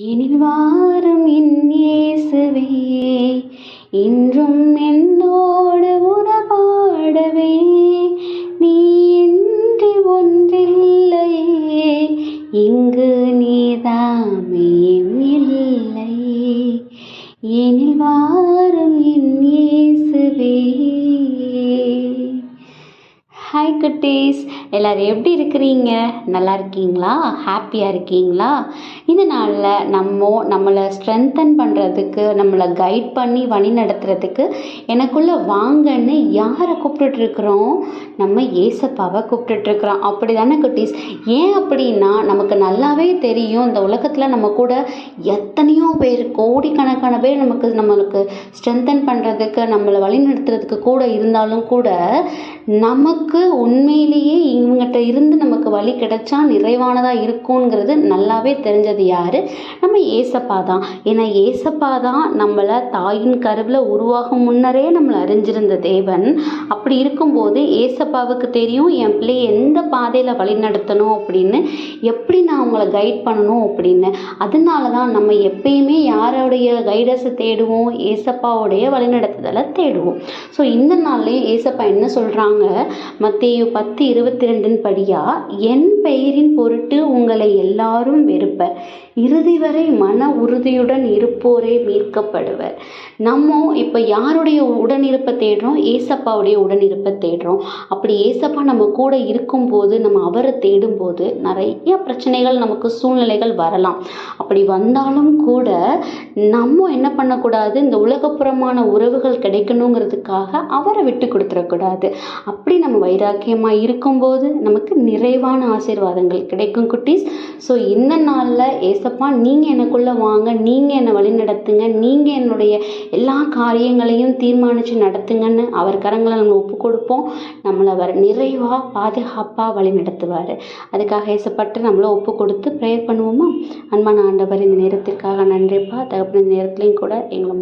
எனில் வாரம் என் இயேசுவே இன்றும் என்னோடு உறவாடவே. நீ இன்றி ஒன்றில்லையே இங்கு ஹாய் குட்டீஸ். எல்லோரும் எப்படி இருக்கிறீங்க? நல்லா இருக்கீங்களா? ஹாப்பியாக இருக்கீங்களா? இந்த நாளில் நம்ம நம்மளை ஸ்ட்ரென்தன் பண்ணுறதுக்கு நம்மளை கைட் பண்ணி வழி நடத்துறதுக்கு எனக்குள்ளே வாங்கன்னு யாரை கூப்பிட்டுட்ருக்குறோம்? நம்ம ஏசப்பாவை கூப்பிட்டுட்ருக்குறோம். அப்படி தானே குட்டீஸ்? ஏன் அப்படின்னா நமக்கு நல்லாவே தெரியும். இந்த உலகத்தில் நம்ம கூட எத்தனையோ பேர் கோடிக்கணக்கான பேர் நமக்கு நம்மளுக்கு ஸ்ட்ரென்தன் பண்ணுறதுக்கு நம்மளை வழி நடத்துறதுக்கு கூட இருந்தாலும் கூட நமக்கு உண்மையிலேயே இங் வழி கிடைச்சா நிறைவானதாக இருக்குங்கிறது நல்லாவே தெரிஞ்சது யார்? நம்ம ஏசப்பா தான். ஏன்னா ஏசப்பா தான் நம்மளை தாயின் கருவில் உருவாகும் முன்னரே நம்மளை அறிஞ்சிருந்த தேவன். அப்படி இருக்கும்போது ஏசப்பாவுக்கு தெரியும் என் பிள்ளையை எந்த பாதையில் வழி நடத்தணும்? அப்படின்னு. எப்படி நான் அவங்கள கைட் பண்ணணும் அப்படின்னு. அதனால தான் நம்ம எப்பயுமே யாருடைய கைடஸை தேடுவோம்? ஏசப்பாவுடைய வழிநடத்துதலை தேடுவோம். ஸோ இந்த நாள்லேயும் ஏசப்பா என்ன சொல்கிறாங்க மத்திய பத்து இருபத்தி ரெண்டின் படியாக என் பெயரின் பொருட்டு உங்களை எல்லாரும் வெறுப்பர் இறுதி வரை மன உறுதியுடன் இருப்போரே மீட்கப்படுவர். நம்ம இப்போ யாருடைய உடனிருப்பை தேடுறோம்? ஏசப்பாவுடைய உடனிருப்பை தேடுறோம். அப்படி ஏசப்பா நம்ம கூட இருக்கும்போது நம்ம அவரை தேடும்போது நிறைய பிரச்சனைகள் நமக்கு சூழ்நிலைகள் வரலாம். அப்படி வந்தாலும் கூட நம்ம என்ன பண்ணக்கூடாது? இந்த உலகப்புறமான உறவுகள் கிடைக்கணுங்கிறதுக்காக அவரை விட்டு கொடுத்துடக்கூடாது. அப்படி நம்ம வைராக்கியமாக இருக்கும்போது நமக்கு நிறைவான ஆசீர்வாதங்கள் கிடைக்கும் குட்டீஸ். ஸோ இந்த நாளில் ஏசப்பா நீங்கள் எனக்குள்ளே வாங்க நீங்கள் என்னை வழி நடத்துங்க நீங்கள் என்னுடைய எல்லா காரியங்களையும் தீர்மானித்து நடத்துங்கன்னு அவர் கரங்களை நம்ம ஒப்பு கொடுப்போம். நம்மளை அவர் நிறைவாக பாதுகாப்பாக வழி நடத்துவார் அதுக்காக ஏசப்பட்டு நம்மளை ஒப்பு கொடுத்து ப்ரேயர் பண்ணுவோமா? அன்பான ஆண்டவர் இந்த நேரத்திற்காக நன்றிப்பா. தகப்பன இந்த நேரத்துலையும் கூட எங்களை